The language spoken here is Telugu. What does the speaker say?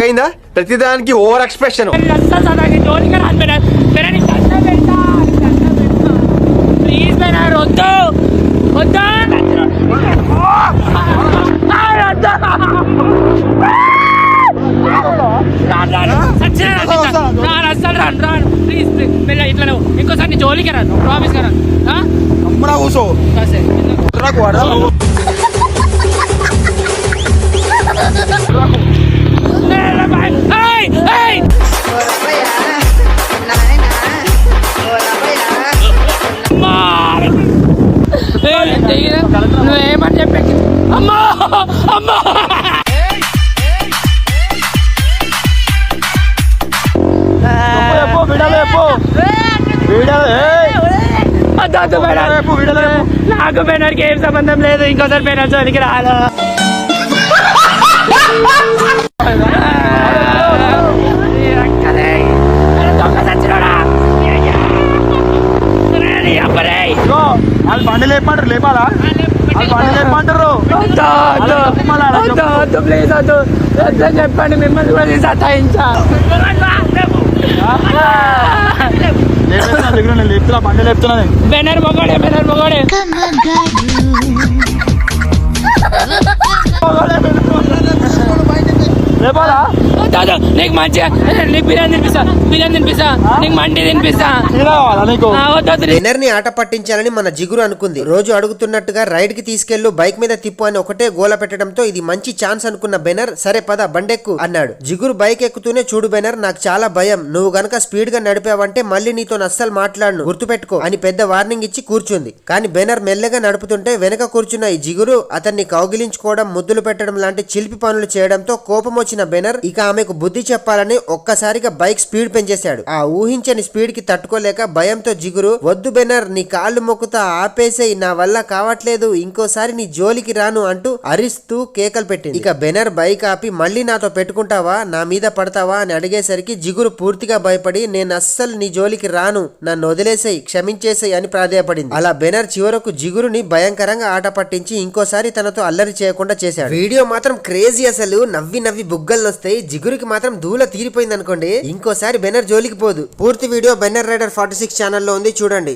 అయిందా? ప్రతిదానికి ఓవర్ ఎక్స్ప్రెషన్ ప్లీజ్ బెనర్ వద్దు వద్దు అస్సలు రాను రాను ప్లీజ్ ప్లీజ్ ఇట్లా నువ్వు ఇంకోసారి నీ జోలికి రాను ప్రామిస్ రాను. ఆ? అమ్మరా కూసో ఆ, సరే. నాకు వాడా ఏయ్, బాయ్. ఏయ్, ఏయ్. అమ్మా. ఏయ్, దిగిరా. నువ్వేమని చెప్పే అమ్మా అమ్మా వద్దు, వద్దు, బెనర్. నాకు బెనర్కి ఏం సంబంధం లేదు ఇంకోసారి సచ్చినోడా. రేయ్, అబ్బరేయ్. వాళ్ళు బండి లేపంటారు లేపాలా వాళ్ళు బండి లేపంటారు వద్దు, వద్దు. వద్దు, వద్దు, ప్లీజ్ వద్దు. వద్దు అని చెప్పండి మిమ్మల్ని కూడా సతాయించా దగ్గర నేను లేపుతున్నా బండి లేపుతున్నా నేను. బెనర్ మొగోడే బెనర్ మొగోడే. లేపాలా నీకు మంచిగా నీకు బిర్యానీ తినిపిస్తా బిర్యానీ తినిపిస్తా నీకు? మండి తినిపిస్తా. బెనర్ని ఆట పట్టించాలని మన జిగురు అనుకుంది. రోజు అడుగుతున్నట్టుగా రైడ్కి తీసుకెళ్ళు బైక్ మీద తిప్పు అని ఒకటే గోల పెట్టడంతో ఇది మంచి ఛాన్స్ అనుకున్న బెనర్ సరే పద బండెక్కు అన్నాడు. జిగురు బైక్ ఎక్కుతూనే చూడు బెనర్ నాకు చాలా భయం. నువ్వు గనక స్పీడ్గా నడిపావంటే మళ్ళీ నీతో అస్సలు మాట్లాడను. గుర్తుపెట్టుకో అని పెద్ద వార్నింగ్ ఇచ్చి కూర్చుంది. కానీ బెనర్ మెల్లగా నడుపుతుంటే వెనక కూర్చున్న ఈ జిగురు అతన్ని కౌగిలించుకోవడం ముద్దులు పెట్టడం లాంటి చిలిపి పనులు చేయడంతో కోపం వచ్చిన బెనర్ ఇక ఆమెకు బుద్ధి చెప్పాలని ఒక్కసారిగా బైక్ స్పీడ్ పెంచేశాడు. ఆ ఊహించని స్పీడ్కి తట్టుకోలేక భయంతో జిగురు వద్దు బెనర్ నీ కాళ్ళు మొక్కుతా ఆపేసేయి నా వల్ల కావట్లేదు ఇంకోసారి నీ జోలికి రాను అంటూ అరిస్తూ కేకలు పెట్టింది. ఇక బెనర్ బైక్ ఆపి మళ్ళీ నాతో పెట్టుకుంటావా? నా మీద పడతావా? అని అడిగేసరికి జిగురు పూర్తిగా భయపడి నేను అస్సలు నీ జోలికి రాను నన్ను వదిలేసేయి క్షమించేసేయి అని ప్రాధేయపడింది. అలా బెనర్ చివరకు జిగురుని భయంకరంగా ఆట పట్టించి ఇంకోసారి తనతో అల్లరి చేయకుండా చేశాడు. వీడియో మాత్రం క్రేజీ అసలు నవ్వి నవ్వి బుగ్గలు వస్తాయి జిగురు జిగురుకి మాత్రం దూల తీరిపోయింది అనుకోండి ఇంకోసారి బెనర్ జోలికి పోదు. పూర్తి వీడియో బెన్నర్ రైడర్ ఫార్టీ సిక్స్ ఛానల్లో ఉంది చూడండి.